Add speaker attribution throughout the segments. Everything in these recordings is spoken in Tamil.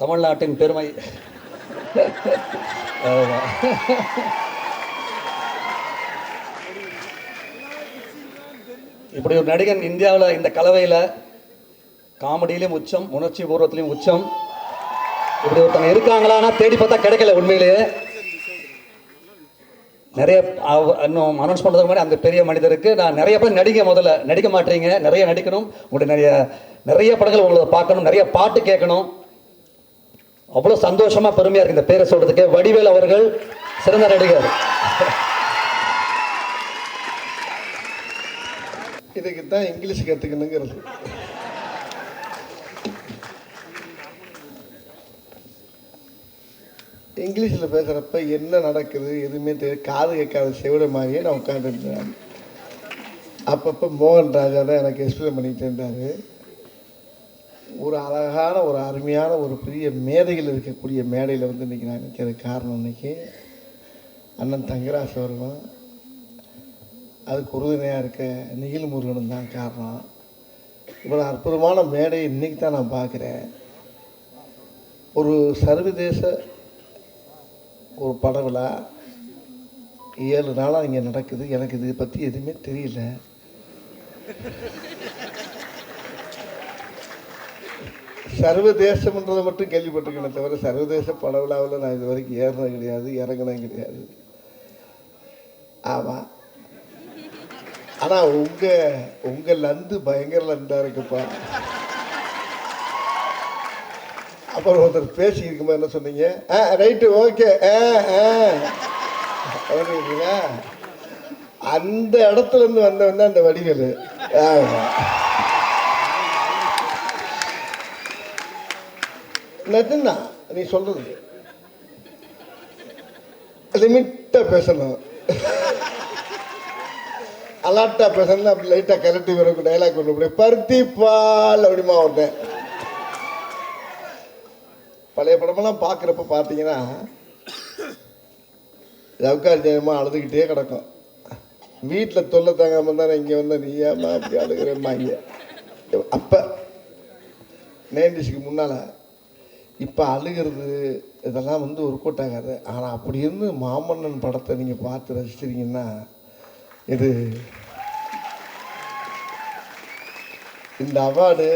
Speaker 1: தமிழ்நாட்டின் பெருமை. இப்படி ஒரு நடிகன் இந்தியாவில் இந்த கலவையில் காமெடியிலையும் உச்சம் உணர்ச்சி பூர்வத்திலையும் உச்சம். இப்படி ஒருத்தங்க இருக்காங்களான்னா தேடி பார்த்தா கிடைக்கல உண்மையிலேயே. நிறைய இன்னும் அனௌன்ஸ் பண்ணுறதுக்கு முன்னாடி அந்த பெரிய மனிதருக்கு நான் நிறைய பேர் நடிக்க முதல்ல நடிக்க மாட்டீங்க நிறைய நடிக்கணும். உங்களுடைய நிறைய நிறைய படங்கள் உங்களை பார்க்கணும் நிறைய பாட்டு கேட்கணும். அவ்வளோ சந்தோஷமா பெருமையா இருக்கு. இந்த பேரை சொல்றதுக்கு வடிவேல் அவர்கள் சிறந்த நடிகர்.
Speaker 2: இதுக்கு தான் இங்கிலீஷ் கற்றுக்கணுங்கிறது இங்கிலீஷில் பேசுகிறப்ப என்ன நடக்குது எதுவுமே தெரியாது. காது கேட்காத செவிட மாதிரியே நான் உட்காந்துருந்தேன் அப்பப்போ மோகன் ராஜா தான் எனக்கு எக்ஸ்பிளைன் பண்ணிகிட்டு இருந்தார். ஒரு அழகான ஒரு அருமையான ஒரு பெரிய மேதைகள் இருக்கக்கூடிய மேடையில் வந்து இன்றைக்கி நான் நிற்கிறது காரணம் இன்னைக்கு அண்ணன் தங்கராஜ் அவர்களும் அதுக்கு உறுதுணையாக இருக்க நிகில் முருகனும் தான் காரணம். இவ்வளோ அற்புதமான மேடை இன்னைக்கு தான் நான் பார்க்குறேன். ஒரு சர்வதேச ஒரு பட விழா ஏழு நாளாக இங்கே நடக்குது. எனக்கு இதை பற்றி எதுவுமே தெரியல. சர்வதேசம்ன்றதை மட்டும் கேள்விப்பட்டிருக்கேனே தவிர சர்வதேச பட விழாவில் நான் இது வரைக்கும் ஏறினது கிடையாது இறங்கினது கிடையாது. ஆமாம் ஆனால் உங்கள் உங்கள் லந்து பயங்கர லந்தாக இருக்குப்பா. அப்புறம் ஒருத்தர் பேசி இருக்கும்போது என்ன சொன்னீங்க? ஆ ரைட்டு ஓகே ஆ ஆ. அந்த இடத்துல இருந்து வந்தவன் தான் அந்த வடிவேலு. ஆமா. நிஜம்தான் நீ சொல்றது. லிமிட்டாக பேசணும். அலாட்டா பேசணும் அப்படி லைட்டாக கலட்டி வரும் டைலாக் கொண்டு போய் பருத்தி பால் அப்படிமா ஒருத்தன் பழைய படமெல்லாம் பார்க்குறப்ப பார்த்தீங்கன்னா ஜவுக்கார் ஜெயமா அழுதுகிட்டே கிடக்கும். வீட்டில் தொல்லை தாங்காமல் தானே இங்கே வந்த நீ ஏமா அப்படி அழுகிறேம்மா இங்கே அப்போ நைன்டிஸ்க்கு முன்னால் இப்போ அழுகிறது இதெல்லாம் வந்து ஒரு கூட்டாகாது. ஆனால் அப்படி இருந்து மாமன்னன் படத்தை நீங்கள் பார்த்து ரசிச்சிருங்கன்னா இது இந்த அவார்டு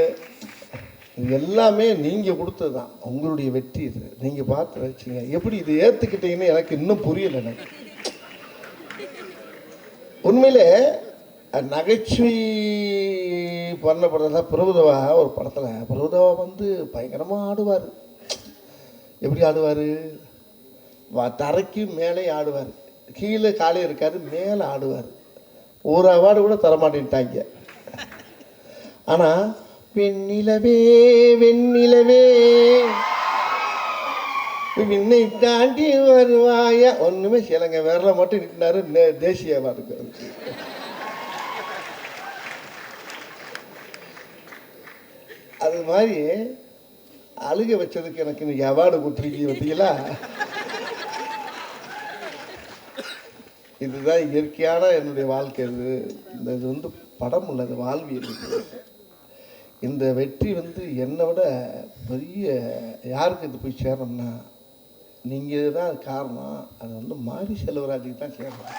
Speaker 2: இது எல்லாமே நீங்கள் கொடுத்தது தான் உங்களுடைய வெற்றி இது. நீங்கள் பார்த்து ரசிச்சிங்க எப்படி இது ஏற்றுக்கிட்டீங்கன்னு எனக்கு இன்னும் புரியலை எனக்கு. உண்மையிலே நகைச்சுவை பண்ண படத்தில் பிரபுதவா ஒரு படத்தில் பிரபுதவா வந்து பயங்கரமாக ஆடுவார். எப்படி ஆடுவார்? வா தரைக்கு மேலே ஆடுவார். கீழே காலே இருக்காது மேலே ஆடுவார். ஒரு அவார்டு கூட தரமாட்டேன்ட்டாங்க ஆனால் வெண்ணிலவே வெண்ணிலவே விண்ணை தாண்டி வருவாயா? ஒன்றுமே சிலங்க விரல மட்டும் நிற்கினாரு நே- தேசிய அவார்டுக்கு அது மாதிரி அழுக வச்சதுக்கு எனக்கு இன்னைக்கு அவார்டு கொடுத்துருக்கீங்க பார்த்தீங்களா? இதுதான் இயற்கையான என்னுடைய வாழ்க்கை. இது இந்த இது வந்து படம் உள்ளது வாழ்வியல். இது. இந்த வெற்றி வந்து என்னை விட பெரிய யாருக்கு இது போய் சேரணும்னா நீங்கள் தான் காரணம். அது வந்து மாரி செல்வராஜுக்கு தான் சேரணும்.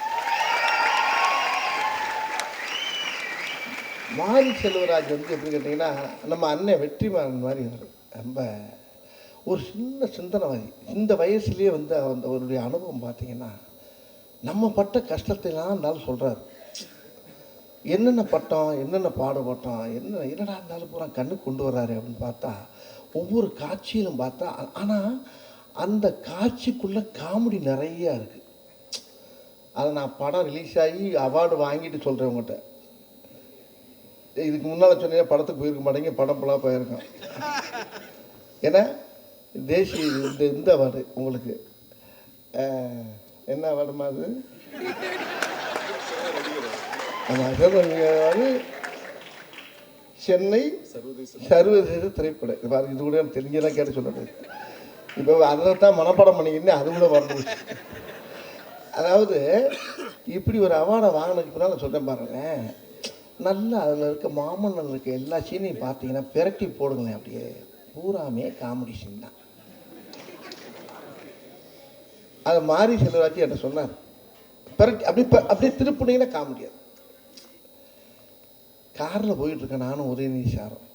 Speaker 2: மாரி செல்வராஜ் வந்து எப்படி கேட்டிங்கன்னா நம்ம அண்ணன் வெற்றிமாறன் மாதிரி இருக்கும் ரொம்ப ஒரு சின்ன சிந்தனைவாதி இந்த வயசுலேயே வந்து அந்த அவருடைய அனுபவம் பார்த்தீங்கன்னா நம்ம பட்ட கஷ்டத்தைலாம் இருந்தாலும் சொல்கிறார் என்னென்ன பட்டோம் என்னென்ன பாடுபட்டோம் என்ன என்னடா இருந்தாலும் பூரா கண்ணுக்கு கொண்டு வர்றாரு அப்படின்னு பார்த்தா ஒவ்வொரு காட்சியிலும் பார்த்தா ஆனால் அந்த காட்சிக்குள்ளே காமெடி நிறையா இருக்குது அதை நான் படம் ரிலீஸ் ஆகி அவார்டு வாங்கிட்டு சொல்கிறேன் உங்கள்கிட்ட இதுக்கு முன்னால் சொன்னீங்க படத்துக்கு போயிருக்க மாட்டேங்க படம் ஃபுல்லாக போயிருக்கோம். ஏன்னா தேசிய இந்த இந்த அவார்டு உங்களுக்கு. என்ன அவார்டுமா அது? அவார்டு சென்னை சர்வதேச திரைப்பட இது பாருங்க இது கூட எனக்கு தெரிஞ்செல்லாம் கேட்டு சொல்லுறது இப்போ அதை தான் மனப்பாடம் பண்ணிக்கின்னு அது கூட வரணும் அதாவது இப்படி ஒரு அவார்டை வாங்கினதுக்கு நான் சொல்கிறேன் பாருங்களேன். நல்லா அதில் இருக்க மாமன்னன் இருக்க எல்லா சீனையும் பார்த்தீங்கன்னா பிரட்டி போடுங்களேன் அப்படியே. பூராமே காமெடி சீன் தான். அதை மாறி செல்வராஜ் என்கிட்ட சொன்னார். பிரட்டி அப்படி அப்படியே திருப்பினீங்கன்னா காமெடியாது காரில் போயிட்டுருக்கேன் நானும் உதயநிதி சாரும்.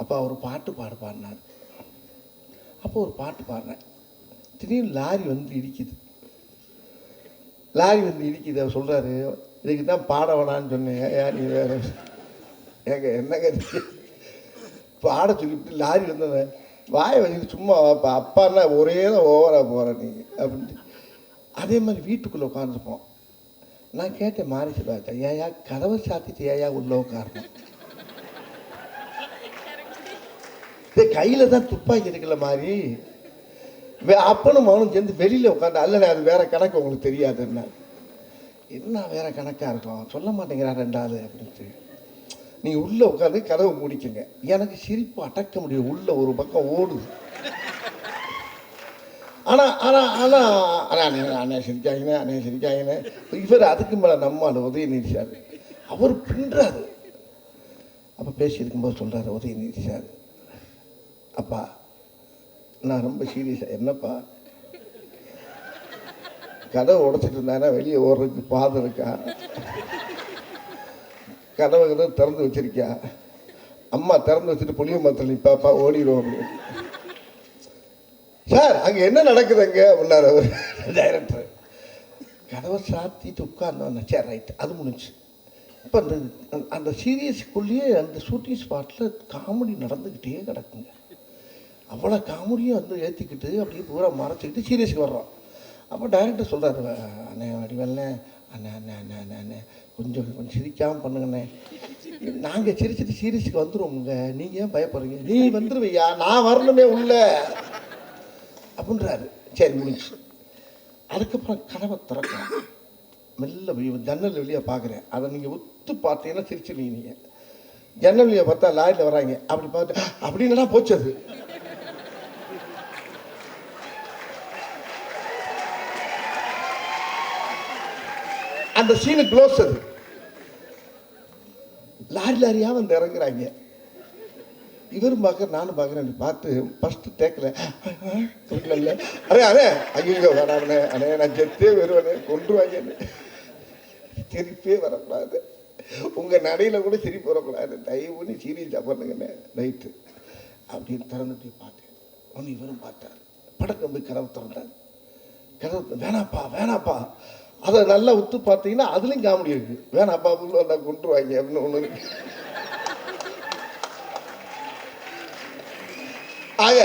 Speaker 2: அப்போ அவர் பாட்டு பாடு பாடினார். அப்போ ஒரு பாட்டு பாடினேன். திடீர்னு லாரி வந்து இடிக்குது. லாரி வந்து இடிக்குது அவர் சொல்கிறாரு இதுக்கு தான் பாட வேணான்னு சொன்னேன் ஏன் நீ வேற? ஏங்க என்னங்க பாட சொல்லிவிட்டு லாரி வந்தேன் வாயை வச்சுட்டு சும்மா வாப்பா அப்பான்னா ஒரே தான் ஓவராக போகிற நீ அப்படின்ட்டு. அதே மாதிரி வீட்டுக்குள்ளே உட்காந்துருப்போம் நான் கேட்டேன் மாரிசு சொல்லுவாச்சா ஏயா கதவை சாத்திட்டு ஏயா உள்ள உட்காரணும்? இதே கையில் தான் துப்பாக்கி இருக்குல்ல மாதிரி வே- அப்பனும் மகனும் சேர்ந்து வெளியில் உட்காந்து அல்லண்ணே அது வேறு கணக்கு உங்களுக்கு தெரியாதுன்னா. என்ன வேற கணக்காக இருக்கும்? சொல்ல மாட்டேங்கிறார் ரெண்டாவது அப்படின்ட்டு நீ உள்ளே உட்காந்து கதவை முடிக்குங்க. எனக்கு சிரிப்பு அடக்க முடியும் உள்ள ஒரு பக்கம் ஓடுது. ஆனால் ஆனால் ஆனால் ஆனால் அண்ணே அண்ணே சிரிக்காங்கண்ணே அண்ணே சிரிக்காங்கண்ணே இவர் அதுக்கு மேலே நம்ம அந்த உதயநிதி சார். அவர் பின்றாரு. அப்போ பேசியிருக்கும்போது சொல்கிறாரு உதயநிதி சார் அப்பா நான் ரொம்ப சீரியஸாக என்னப்பா கதவை உடைச்சிட்டு இருந்தானா வெளியே ஓடுறதுக்கு பாதை இருக்கா? கதவை கதவை திறந்து வச்சிருக்கியா அம்மா திறந்து வச்சுட்டு புளிய மரத்தில் நிற்பாப்பா ஓடிடுவோம் அப்படின்னு. சார் அங்கே என்ன நடக்குது அங்கே அப்படின்னாரு அவர் டைரக்டர் கதவை சாத்திட்டு உட்கார்ந்தோம் சார் ரைட் அது முடிஞ்சு. இப்போ அந்த அந்த- அந்த சீரியஸ்க்குள்ளேயே அந்த ஷூட்டிங் ஸ்பாட்டில் காமெடி நடந்துக்கிட்டே கிடக்குங்க. அவ்வளோ காமெடியும் வந்து ஏற்றிக்கிட்டு அப்படியே பூரா மறைச்சிக்கிட்டு சீரியஸ்க்கு வர்றோம். அப்போ டைரக்டர் சொல்கிறாரு அண்ணே வடிவல்ண்ணே அண்ணே அண்ணே அண்ணே அண்ணே அண்ணே கொஞ்சம் கொஞ்சம் சிரிக்காமல் பண்ணுங்கண்ணே. நாங்கள் சிரிச்சிட்டு சீரியஸுக்கு வந்துடுவோமுங்க நீங்கள் ஏன் பயப்படுறீங்க? நீ வந்துடுவையா நான் வரணுமே உள்ள. அப்படின்றாரு. சரி முடிஞ்சு. அதுக்கப்புறம் கதவை திறக்கிறேன் மெல்ல ஜன்னல் வெளியே பார்க்குறேன் அதை நீங்கள் உத்து பார்த்தீங்கன்னா சிரிச்சிருவீங்க நீங்கள் ஜன்னல் வெளியே பார்த்தா லாரியில் வராங்க. அப்படி பார்த்து அப்படின்னா போச்சு அது. அந்த சீனு க்ளோஸ் அது. லாரி லாரியா வந்து இறங்குறாங்க. இவரும் பார்க்க நானும் பார்க்குறேன் பார்த்து ஃபஸ்ட்டு டேக்கில் இல்லை அடே அரே ஐயோ வேணாம்ண்ணே அண்ணே நான் செத்தே வருவேனே கொண்டு வாங்கன்னு சிரிப்பே வரக்கூடாது. உங்கள் நடையில் கூட சிரிப்பு வரக்கூடாது. தயவுன்னு பண்ணி சீரியஸாக பண்ணுங்கண்ணே ரைட்டு அப்படின்னு திறந்துட்டு பார்த்தேன். ஒன்று இவரும் பார்த்தார். படக்கம் போய் கதவு திறந்தார். கதவு வேணாப்பா வேணாப்பா. அதை நல்லா உத்து பார்த்தீங்கன்னா அதுலேயும் காமெடி இருக்கு. வேணாம் அப்பா புள்ள கொண்டு வாங்க அப்படின்னு ஒன்று இருக்கு. ஆக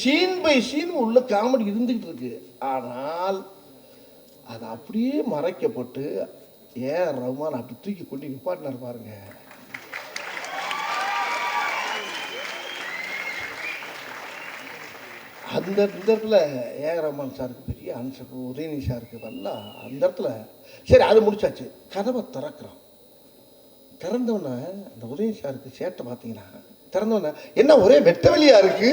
Speaker 2: சீன் பை சீன் உள்ள காமெடி இருந்துகிட்டு இருக்கு. ஆனால் அது அப்படியே மறைக்கப்பட்டு ஏன் ரகுமான் அப்படி தூக்கி கொண்டு நிப்பாட்டினார் பாருங்க. அந்த இந்த இடத்துல ஏ ரஹ்மான் சாருக்கு பெரிய ஆன்சர் உதயநிதி சாருக்கு வரலாம் அந்த இடத்துல. சரி அது முடிச்சாச்சு. கதவை திறக்கிறோம் திறந்தவொடனே அந்த உதயநிதி சாருக்கு சேட்டை பார்த்தீங்கன்னா திறந்தவொடனே என்ன ஒரே வெட்ட வெளியா இருக்கு?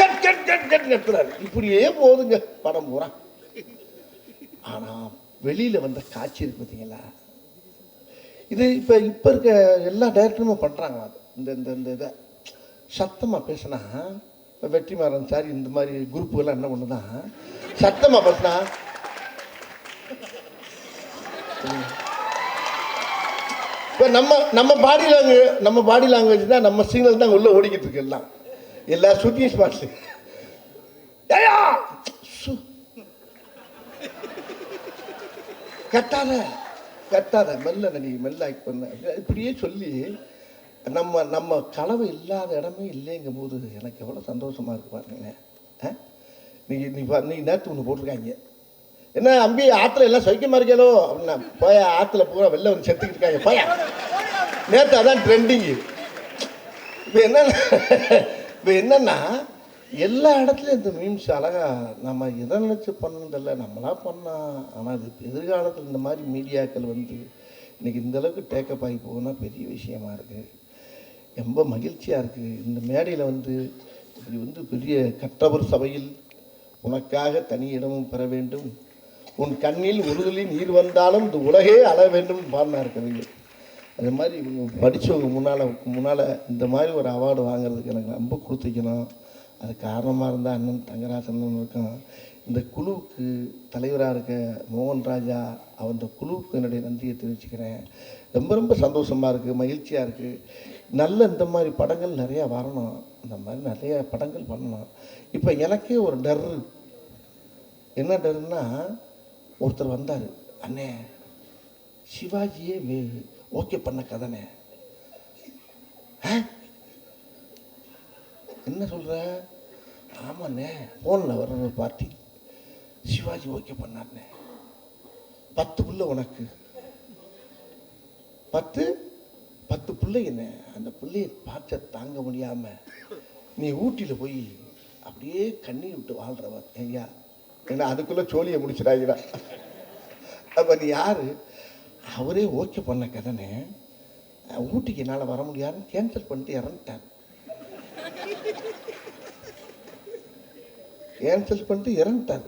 Speaker 2: கட் கட் கட் கட் கட்டுறாரு. இப்படியே போதுங்க படம் பூரா. ஆனால் வெளியில் வந்த காட்சி இருக்கு பார்த்தீங்களா? இது இப்போ இப்போ இருக்க எல்லா டேரக்டருமே பண்ணுறாங்க அது. இந்த இந்த இந்த இதை. சத்தமாக பேசினா வெற்றிமாறன் சார் இந்த மாதிரி குரூப்புகள்லாம் என்ன பண்ணுதான் சத்தமாக பார்த்தா இப்போ நம்ம நம்ம பாடி லாங்குவேஜ் நம்ம பாடி லாங்குவேஜ் தான் நம்ம சிக்னல் தான் உள்ளே ஓடிக்கிட்டு இருக்கு எல்லாம். எல்லா ஷூட்டிங் ஸ்பாட்ஸு ஏயா கட்டாத கட்டாத மெல்ல நடி மெல்ல ஆக்ட் பண்ண. இப்படியே சொல்லி நம்ம நம்ம கனவு இல்லாத இடமே இல்லைங்கும் போது எனக்கு எவ்வளோ சந்தோஷமாக இருக்கு பாருங்களேன் ஆ? நீ நீ பா- நீ நேற்று ஒன்று போட்டிருக்காங்க. என்ன அம்பி ஆற்றுல எல்லாம் சௌக்கியமா இருக்கேதோ அப்படின்னா போய ஆற்றுல பூரா வெளில வந்து செத்துக்கிட்டு இருக்காங்க. போயா. நேற்று அதான் ட்ரெண்டிங்கு இப்போ என்னன்னா இப்போ என்னென்னா எல்லா இடத்துலையும் இந்த மீம்ஸ் அழகா நம்ம எதை நினச்சி பண்ணதில்ல நம்மளா பண்ணால் ஆனால் அது எதிர்காலத்தில் இந்த மாதிரி மீடியாக்கள் வந்து இன்னைக்கு இந்த அளவுக்கு டேக்கப் ஆகி போகுதுன்னா பெரிய விஷயமா இருக்குது ரொம்ப மகிழ்ச்சியாக இருக்குது இந்த மேடையில் வந்து இப்படி வந்து பெரிய கற்றவர் சபையில் உனக்காக தனி இடமும் பெற வேண்டும். உன் கண்ணில் உறுதலில் நீர் வந்தாலும் இந்த உலகே அழ வேண்டும் பாடினார் கவிஞர். அது மாதிரி இவங்க படித்தவங்க முன்னால் முன்னால் இந்த மாதிரி ஒரு அவார்டு வாங்குறதுக்கு எனக்கு ரொம்ப கொடுத்துக்கணும் அது காரணமாக இருந்தால் அண்ணன் தங்கராசன் இருக்கான் இந்த குழுவுக்கு தலைவராக இருக்க மோகன் ராஜா அந்த குழுவுக்கு என்னுடைய நன்றியை தெரிவிச்சுக்கிறேன். ரொம்ப ரொம்ப சந்தோஷமாக இருக்குது மகிழ்ச்சியாக இருக்குது நல்ல இந்த மாதிரி படங்கள் நிறையா வரணும். இந்த மாதிரி நிறைய படங்கள் பண்ணணும். இப்போ எனக்கே ஒரு டர். என்ன டர்னா ஒருத்தர் வந்தார். அண்ணே சிவாஜியே வே ஓகே பண்ண கதனே. ஆ? என்ன சொல்கிற ஆமாண்ணே ஃபோனில் வர்ற ஒரு பார்ட்டி. சிவாஜி ஓகே பண்ணாருண்ணே. பத்து புள்ள உனக்கு. பத்து? பத்து பிள்ளைங்கண்ணே அந்த பிள்ளைய பார்த்த தாங்க முடியாமல் நீ ஊட்டியில் போய் அப்படியே கண்ணீர் விட்டு வாழ்கிறவ ஐயா. ஏன்னா அதுக்குள்ளே சோழியை முடிச்சிடாங்கடா அப்போ நீ யார்? அவரே ஓகே பண்ண கதனே. ஊட்டிக்கு என்னால் வர முடியாதுன்னு கேன்சல் பண்ணிட்டு இறந்துட்டார். கேன்சல் பண்ணிட்டு இறந்துட்டார்.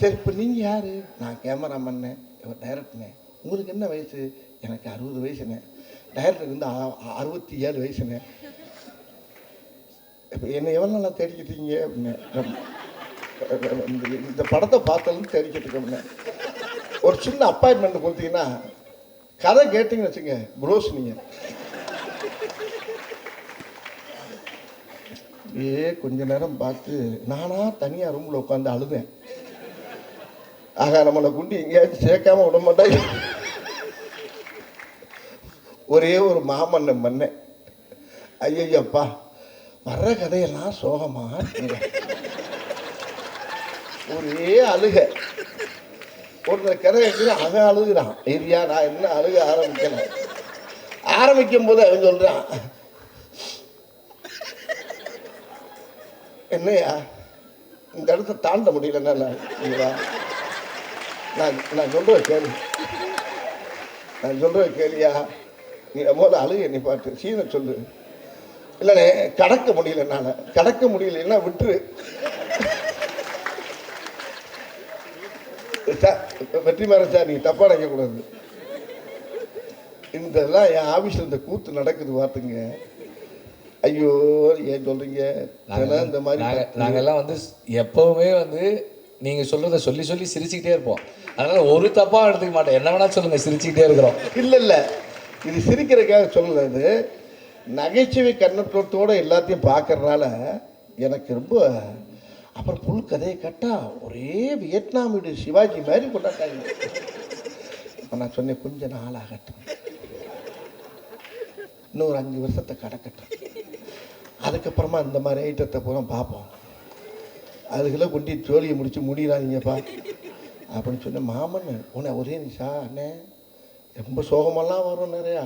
Speaker 2: சரி இப்போ நீங்கள் யார்? நான் கேமராமேன் இவர் டைரக்டர்னே உங்களுக்கு என்ன வயசு? எனக்கு அறுபது வயசுண்ணே டைரக்டருக்கு வந்து அறுபத்தி ஏழு வயசுண்ணே இப்போ என்னை எவ்வளோ நல்லா தேடிக்கிட்டீங்க? அப்படின்னு. இந்த- இந்த படத்தை பார்த்தாலும் தேடிக்கிட்டு இருக்கோம்னே ஒரு சின்ன அப்பாயின்மெண்ட் கொடுத்தீங்கன்னா கதை கேட்டிங்கன்னு வச்சுங்க ப்ரோஸ் நீங்கள் ஏ கொஞ்ச நேரம் பார்த்து நானா தனியாக ரூமில் உட்காந்து அழுதேன். ஆக நம்மளை குண்டி எங்கேயாச்சும் சேர்க்காம விட மாட்டாங்க ஒரே ஒரு மாமன்னம் பண்ணேன் ஐயப்பா வர்ற கதையெல்லாம் சோகமா? ஒரே அழுக. ஒருத்தர் கதை எடுத்து அவன் அழுகுறான். ஏரியா நான் என்ன அழுக ஆரம்பிக்கல ஆரம்பிக்கும் போது அவன் சொல்றான் என்னையா இந்த இடத்த தாண்ட முடியலன்னா நான் நான் நான் சொல்ற கேள்வி நான் சொல்ற கேள்வியா நீ முதல்ல அழுக நீ பாட்டு சீனை சொல்லு. இல்லைண்ணே கடக்க முடியல என்னால். கடக்க முடியலன்னா விட்டுரு. சார் வெற்றிமாறன் சார் நீங்கள் தப்பாக நினைக்கக்கூடாது. இதெல்லாம் என் ஆஃபீஸில் இந்த கூத்து நடக்குது பார்த்துங்க ஐயோ ஏன் சொல்கிறீங்க இந்த மாதிரி
Speaker 3: நாங்க நாங்கெல்லாம் வந்து எப்பவுமே வந்து நீங்க சொல்றத சொல்லி சொல்லி சிரிச்சுக்கிட்டே இருப்போம். அதனால ஒரு தப்பா எடுத்துக்க மாட்டோம் என்ன வேணா சொல்லுங்க சிரிச்சுக்கிட்டே இருக்கிறோம்.
Speaker 2: இல்லை இல்லை. இது சிரிக்கிறதுக்காக சொல்லலை இது. நகைச்சுவை கண்ணோட்டத்தோடு எல்லாத்தையும் பார்க்கறனால எனக்கு ரொம்ப அப்புறம் புல் கதையை கேட்டா ஒரே வியட்நாம் வீடு சிவாஜி மாதிரி கொண்டாட்டாங்க. இப்போ நான் சொன்னேன் கொஞ்ச நாள் ஆகட்டும் இன்னொரு அஞ்சு வருஷத்தை கடக்கட்டும். அதுக்கப்புறமா இந்த மாதிரி ஐட்டத்தை பூரா பார்ப்போம். அதுக்குள்ளே கொண்டு ஜோலியை முடித்து முடியலாம் நீங்கப்பா அப்படின்னு சொன்ன மாமன் உன்னை ஒரே நிஷா அண்ணே. ரொம்ப சோகமெல்லாம் வரும் நிறையா.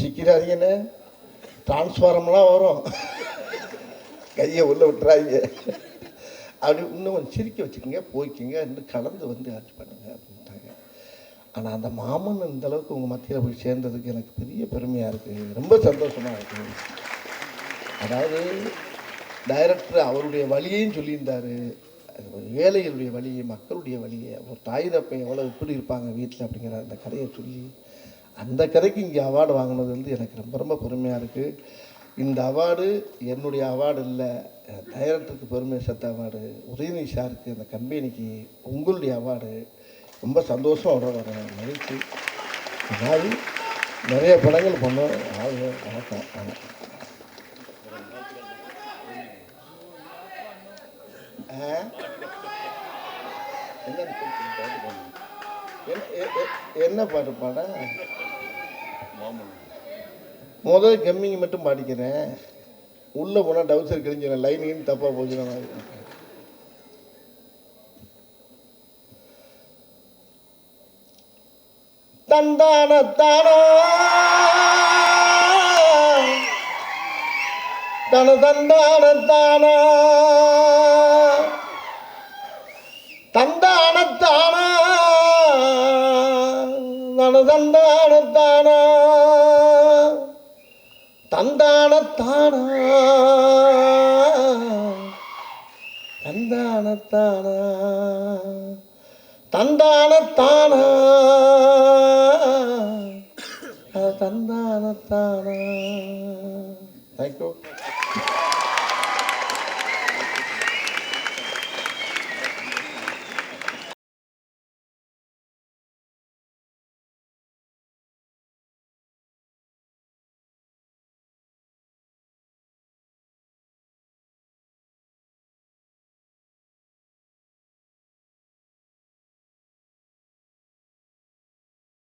Speaker 2: சிக்கிறாதீங்கண்ணே டிரான்ஸ்ஃபாரம்லாம் வரும். கையை உள்ளே விட்டுறாங்க அப்படி இன்னும் கொஞ்சம் சிரிக்க வச்சுக்கோங்க போய்க்கிங்க இன்னும் கலந்து வந்து ஆட்சி பண்ணுங்க அப்படின்ட்டாங்க. ஆனால் அந்த மாமன் இந்த அளவுக்கு உங்கள் மத்தியில் போய் சேர்ந்ததுக்கு எனக்கு பெரிய பெருமையாக இருக்குது ரொம்ப சந்தோஷமாக இருக்குது அதாவது டைரக்டர் அவருடைய வழியையும் சொல்லியிருந்தார். ஏழைகளுடைய வழியை மக்களுடைய வழியை ஒரு தாய் தப்பைன் எவ்வளோ எப்படி இருப்பாங்க வீட்டில்? அப்படிங்கிற அந்த கதையை சொல்லி அந்த கதைக்கு இங்கே அவார்டு வாங்கினது வந்து எனக்கு ரொம்ப ரொம்ப பெருமையாக இருக்குது இந்த அவார்டு என்னுடைய அவார்டு இல்லை. டைரக்டருக்கு பெருமை சேர்த்த அவார்டு உதயநிதி சாருக்கு அந்த கம்பெனிக்கு உங்களுடைய அவார்டு ரொம்ப சந்தோஷம் அவரோட வரேன் மகிழ்ச்சி. அதாவது நிறைய படங்கள் பண்ணோம். வணக்கம் வணக்கம். என்ன பாட்டு பாட முதல் கம்மிங்க மட்டும் பாடிக்கிறேன் உள்ளே போனால் டவுசர் கிழிஞ்சிடும் லைனிங் தப்பாக போச்சுன்னா தந்தான தானா தன தந்தானத்தானா? தந்தானத்தானா? தந்தானத்தானா? தந்தானத்தானா? தந்தானத்தானா? தேங்க்யூ